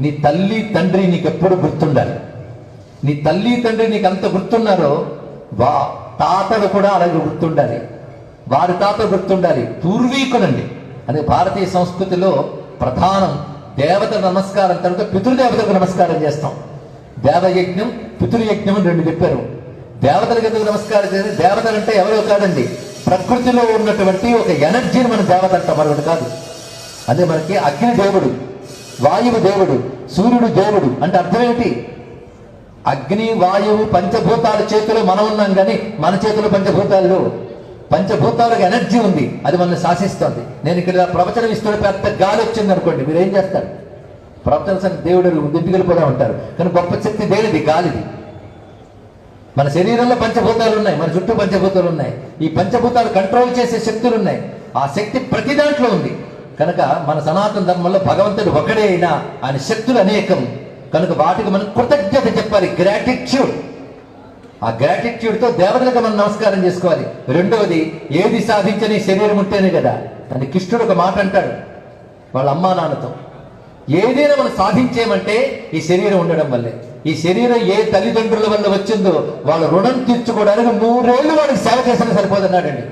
నీ తల్లి తండ్రి నీకు ఎప్పుడు గుర్తుండాలి. నీ తల్లి తండ్రి నీకు అంత గుర్తున్నారో వా తాతలు కూడా అలాగే గుర్తుండాలి. వారి తాత గుర్తుండాలి. పూర్వీకులండి. అదే భారతీయ సంస్కృతిలో ప్రధానం దేవత నమస్కారం తర్వాత పితృదేవతకు నమస్కారం చేస్తాం. దేవయజ్ఞం పితృయజ్ఞం అని రెండు చెప్పారు. దేవతలకు ఎందుకు నమస్కారం చేసి దేవతలు అంటే ఎవరో కాదండి. ప్రకృతిలో ఉన్నటువంటి ఒక ఎనర్జీని మన దేవత అంటాం. మరొకటి కాదు. అదే మనకి అగ్ని దేవుడు వాయువు దేవుడు సూర్యుడు దేవుడు. అంటే అర్థం అగ్ని వాయువు పంచభూతాల చేతిలో మనం ఉన్నాం కానీ మన చేతిలో పంచభూతాల్లో పంచభూతాలకు ఎనర్జీ ఉంది. అది మనల్ని శాసిస్తుంది. నేను ఇక్కడ ప్రవచనం ఇస్తున్న పెద్ద గాలి వచ్చింది అనుకోండి మీరు ఏం చేస్తారు? ప్రవచన సంగతి దేవుడు ఇంటికి వెళ్ళిపోదా ఉంటారు. కానీ గొప్ప శక్తి దేనిది? గాలిది. మన శరీరంలో పంచభూతాలు ఉన్నాయి. మన చుట్టూ పంచభూతాలు ఉన్నాయి. ఈ పంచభూతాలు కంట్రోల్ చేసే శక్తులు ఉన్నాయి. ఆ శక్తి ప్రతి దాంట్లో ఉంది. కనుక మన సనాతన ధర్మంలో భగవంతుడు ఒకడే అయినా ఆయన శక్తులు అనేకం. కనుక వాటికి మనం కృతజ్ఞత చెప్పాలి. గ్రాటిట్యూడ్ ఆ గ్రాటిట్యూడ్తో దేవతలకు మనం నమస్కారం చేసుకోవాలి. రెండవది ఏది సాధించని శరీరం ఉంటేనే కదా. అని కృష్ణుడు ఒక మాట అంటాడు. వాళ్ళ అమ్మా నాన్నతో. ఏదైనా మనం సాధించేమంటే ఈ శరీరం ఉండడం వల్లే. ఈ శరీరం ఏ తల్లిదండ్రుల వల్ల వచ్చిందో వాళ్ళ రుణం తీర్చుకోవడానికి నూరేళ్ళు వాళ్ళకి సేవ చేసినా సరిపోదన్నాడండి.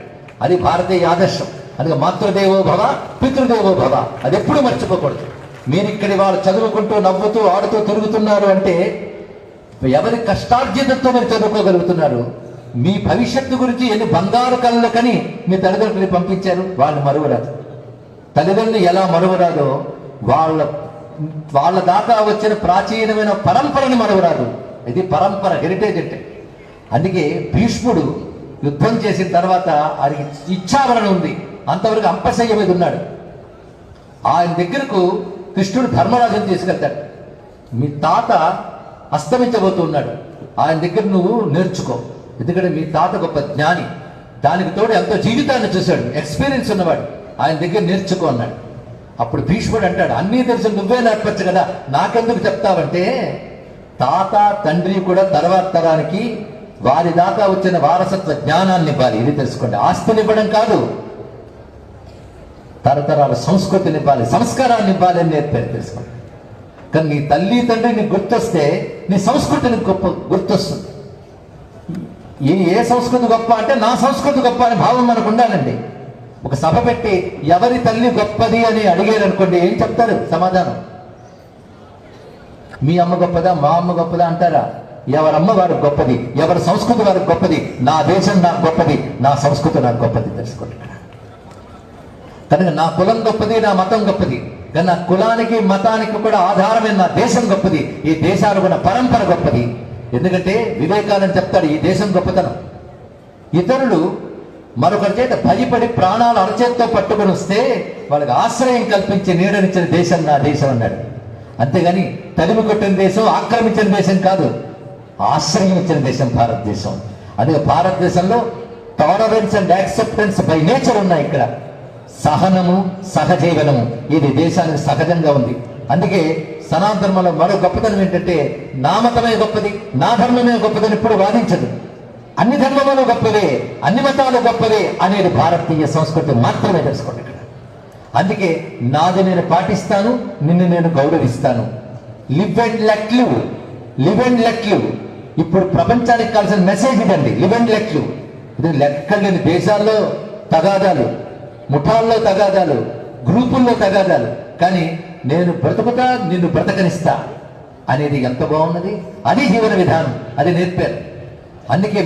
అది భారతీయ ఆదర్శం. అందుకే మాతృదేవో భవ పితృదేవో భవ. అది ఎప్పుడు మర్చిపోకూడదు. మీరు ఇక్కడ వాళ్ళు చదువుకుంటూ నవ్వుతూ ఆడుతూ తిరుగుతున్నారు అంటే ఎవరి కష్టార్జితంతో మీరు చదువుకోగలుగుతున్నారు? మీ భవిష్యత్తు గురించి ఎన్ని బంగారు కళ్ళు కని మీ తల్లిదండ్రులు పంపించారు? వాళ్ళు మరువరాదు. తల్లిదండ్రులు ఎలా మరువరాదో వాళ్ళ వాళ్ళ దాకా వచ్చిన ప్రాచీనమైన పరంపరని మరువరాదు. ఇది పరంపర హెరిటేజ్ అంటే. అందుకే భీష్ముడు యుద్ధం చేసిన తర్వాత ఆయనకి ఇచ్చావరణ ఉంది. అంతవరకు అంపశయ్య మీద ఉన్నాడు. ఆయన దగ్గరకు కృష్ణుడు ధర్మరాజుని తీసుకెళ్తాడు. మీ తాత అస్తమించబోతున్నాడు ఆయన దగ్గర నువ్వు నేర్చుకో. ఎందుకంటే మీ తాత గొప్ప జ్ఞాని. దానికి తోడు ఎంతో జీవితాన్ని చూశాడు. ఎక్స్పీరియన్స్ ఉన్నవాడు. ఆయన దగ్గర నేర్చుకో అన్నాడు. అప్పుడు భీష్ముడు అంటాడు అన్నీ తెలుసు నువ్వే నేర్పచ్చు కదా. నాకెందుకు చెప్తావంటే తాత తండ్రి కూడా తర్వాత తరానికి వారి దాకా వచ్చిన వారసత్వ జ్ఞానాన్ని ఇవ్వాలి. ఇది తెలుసుకోండి. ఆస్తినివ్వడం కాదు. తరతరాల సంస్కృతి నింపాలి సంస్కారాన్ని నింపాలి అని నేర్పారు తెలుసుకోండి కానీ నీ తల్లి తండ్రి నీకు గుర్తొస్తే నీ సంస్కృతిని గొప్ప గుర్తొస్తుంది. ఈ ఏ సంస్కృతి గొప్ప అంటే నా సంస్కృతి గొప్ప అనే భావం మనకు ఉండాలండి. ఒక సభ పెట్టి ఎవరి తల్లి గొప్పది అని అడిగారు అనుకోండి ఏం చెప్తారు? సమాధానం. మీ అమ్మ గొప్పదా? మా అమ్మ గొప్పదా అంటారా? ఎవరమ్మ వారికి గొప్పది? ఎవరి సంస్కృతి వారికి గొప్పది? నా దేశం నాకు గొప్పది నా సంస్కృతి నాకు గొప్పది తెలుసుకోండి. కనుక నా కులం గొప్పది నా మతం గొప్పది. కానీ నా కులానికి మతానికి కూడా ఆధారమైన నా దేశం గొప్పది. ఈ దేశాలు కూడా పరంపర గొప్పది. ఎందుకంటే వివేకానంద చెప్తాడు ఈ దేశం గొప్పతనం. ఇతరులు మరొకరి చేత భయపడి ప్రాణాలు అరచేత్తో పట్టుకొని వస్తే వాళ్ళకి ఆశ్రయం కల్పించి నీడనిచ్చిన దేశం నా దేశం అన్నాడు. అంతేగాని తరిమి కొట్టిన దేశం ఆక్రమించిన దేశం కాదు. ఆశ్రయం ఇచ్చిన దేశం భారతదేశం. అదే భారతదేశంలో tolerance and acceptance by nature ఉన్నాయి ఇక్కడ. సహనము సహజీవనము. ఇది దేశానికి సహజంగా ఉంది. అందుకే సనాతన ధర్మంలో మరో గొప్పతనం ఏంటంటే నా మతమే గొప్పది నా ధర్మమే గొప్పదని ఇప్పుడు వాదించదు. అన్ని ధర్మములు గొప్పవే అన్ని మతాలు గొప్పవే అనేది భారతీయ సంస్కృతి మాత్రమే తెలుసుకోండి ఇక్కడ. అందుకే నాది నేను పాటిస్తాను నిన్ను నేను గౌరవిస్తాను. Live and let live live and let live ఇప్పుడు ప్రపంచానికి కావాల్సిన మెసేజ్ ఇదండి లివ్ అండ్ లెట్ లివ్ ఇది లెక్కలేని దేశాల్లో తగాదాలు. ముఠాల్లో తగాదాలు గ్రూపుల్లో తగాదాలు కానీ నేను బ్రతుకుతా నిన్ను బ్రతకనిస్తా అనేది ఎంత బాగున్నది? అది జీవన విధానం అది నేర్పారు. అందుకే